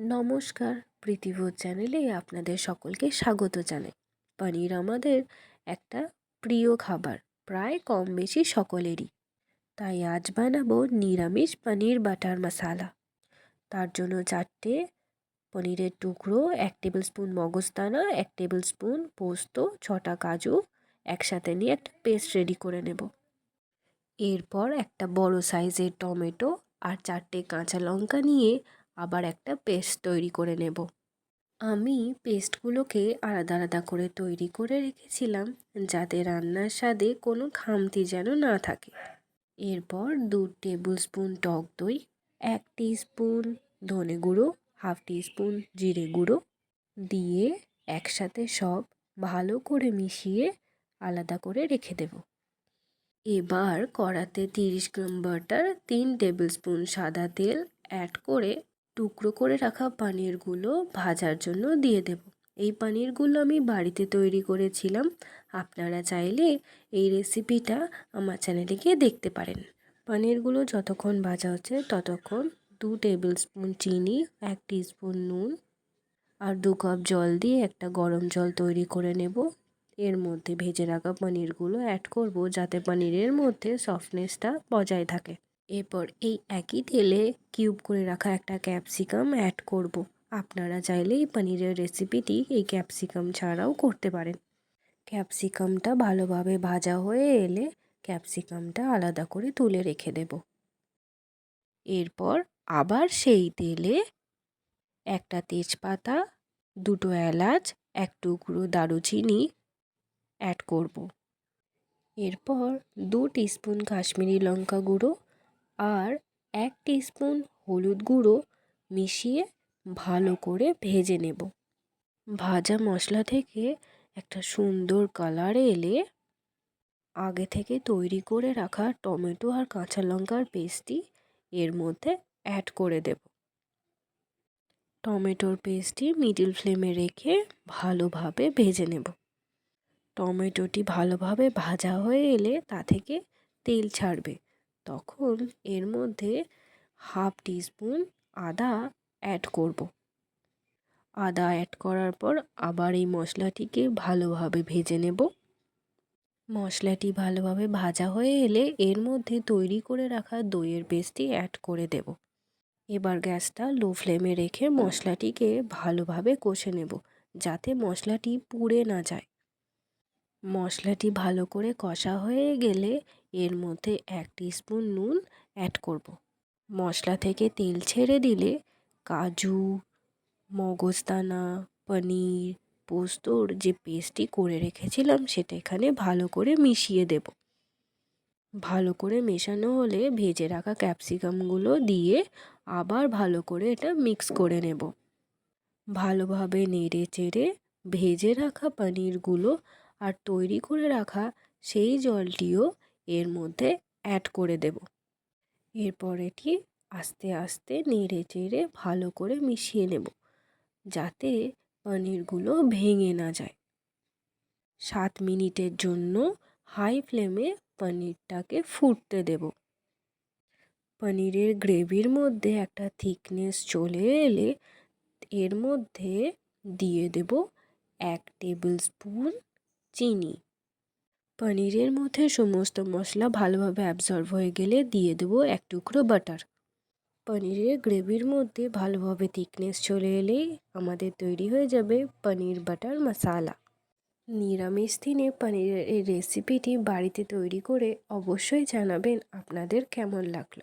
নমস্কার, প্রীতিভোজ চ্যানেলে আপনাদের সকলকে স্বাগত জানাই। পনির আমাদের একটা প্রিয় খাবার, প্রায় কম বেশি সকলেরই। তাই আজ বানাবো নিরামিষ পনির বাটার মশালা। তার জন্য চারটে পনিরের টুকরো, এক টেবিল স্পুন মগজদানা, এক টেবিল স্পুন পোস্ত, ছটা কাজু, একসাথে নিয়ে একটা পেস্ট রেডি করে নেব। এরপর একটা বড় সাইজের টমেটো আর চারটে কাঁচা লঙ্কা নিয়ে আবার একটা পেস্ট তৈরি করে নেব। আমি পেস্টগুলোকে আলাদা আলাদা করে তৈরি করে রেখেছিলাম যাতে রান্নার স্বাদে কোনো খামতি যেন না থাকে। এরপর দু টেবিল স্পুন টক দই, এক স্পুন ধনে গুঁড়ো, হাফ স্পুন জিরে গুঁড়ো দিয়ে একসাথে সব ভালো করে মিশিয়ে আলাদা করে রেখে দেব। এবার কড়াতে তিরিশ গ্রাম বাটার তিন টেবিল স্পুন সাদা তেল অ্যাড করে টুকরো করে রাখা পানিরগুলো ভাজার জন্য দিয়ে দেব। এই পানিরগুলো আমি বাড়িতে তৈরি করেছিলাম। আপনারা চাইলে এই রেসিপিটা আমার চ্যানেলে গিয়ে দেখতে পারেন। পানিরগুলো যতক্ষণ ভাজা হচ্ছে ততক্ষণ দু টেবিল স্পুন চিনি, এক স্পুন নুন আর দু কাপ জল দিয়ে একটা গরম জল তৈরি করে নেব। এর মধ্যে ভেজে রাখা পনিরগুলো অ্যাড করব যাতে পনিরের মধ্যে সফটনেসটা বজায় থাকে। এরপর এই একই তেলে কিউব করে রাখা একটা ক্যাপসিকাম অ্যাড করব। আপনারা চাইলে এই পনিরের রেসিপিটি এই ক্যাপসিকাম ছাড়াও করতে পারেন। ক্যাপসিকামটা ভালোভাবে ভাজা হয়ে এলে ক্যাপসিকামটা আলাদা করে তুলে রেখে দেব। এরপর আবার সেই তেলে একটা তেজপাতা, দুটো এলাচ, এক টুকরো দারুচিনি অ্যাড করব। এরপর দু টিস্পুন কাশ্মীরি লঙ্কা গুঁড়ো আর এক স্পুন হলুদ গুঁড়ো মিশিয়ে ভালো করে ভেজে নেব। ভাজা মশলা থেকে একটা সুন্দর কালার এলে আগে থেকে তৈরি করে রাখা টমেটো আর কাঁচা লঙ্কার পেস্টটি এর মধ্যে অ্যাড করে দেব। টমেটোর পেস্টটি মিডিল ফ্লেমে রেখে ভালোভাবে ভেজে নেব। টমেটোটি ভালোভাবে ভাজা হয়ে এলে তা থেকে তেল ছাড়বে। তখন এর মধ্যে হাফ টিস্পুন আদা অ্যাড করব। আদা অ্যাড করার পর আবার এই মশলাটিকে ভালোভাবে ভেজে নেব। মশলাটি ভালোভাবে ভাজা হয়ে এলে এর মধ্যে তৈরি করে রাখা দইয়ের পেস্টটি অ্যাড করে দেব। এবার গ্যাসটা লো ফ্লেমে রেখে মশলাটিকে ভালোভাবে কষে নেব, যাতে মশলাটি পুড়ে না যায়। মশলাটি ভালো করে কষা হয়ে গেলে এর মধ্যে এক স্পুন নুন অ্যাড করব। মশলা থেকে তেল ছেড়ে দিলে কাজু, মগজদানা, পনির পোস্তর যে পেস্টটি করে রেখেছিলাম সেটা এখানে ভালো করে মিশিয়ে দেব ভালো করে মেশানো হলে ভেজে রাখা ক্যাপসিকামগুলো দিয়ে আবার ভালো করে এটা মিক্স করে নেব ভালোভাবে নেড়ে চেড়ে ভেজে রাখা পনিরগুলো আর তৈরি করে রাখা সেই জলটিও এর মধ্যে অ্যাড করে দেব। এরপর এটি আস্তে আস্তে নেড়ে চেড়ে ভালো করে মিশিয়ে নেব, যাতে পনিরগুলো ভেঙে না যায়। সাত মিনিটের জন্য হাই ফ্লেমে পনিরটাকে ফুটতে দেব। পনিরের গ্রেভির মধ্যে একটা থিকনেস চলে এলে এর মধ্যে দিয়ে দেব এক টেবিল স্পুন চিনি। পনিরের মধ্যে সমস্ত মশলা ভালোভাবে অ্যাবজর্ব হয়ে গেলে দিয়ে দেবো এক টুকরো বাটার পনিরের গ্রেভির মধ্যে ভালোভাবে থিকনেস চলে এলেই আমাদের তৈরি হয়ে যাবে পনির বাটার মশালা নিরামিষ দিনে পনিরের এই রেসিপিটি বাড়িতে তৈরি করে অবশ্যই জানাবেন আপনাদের কেমন লাগল।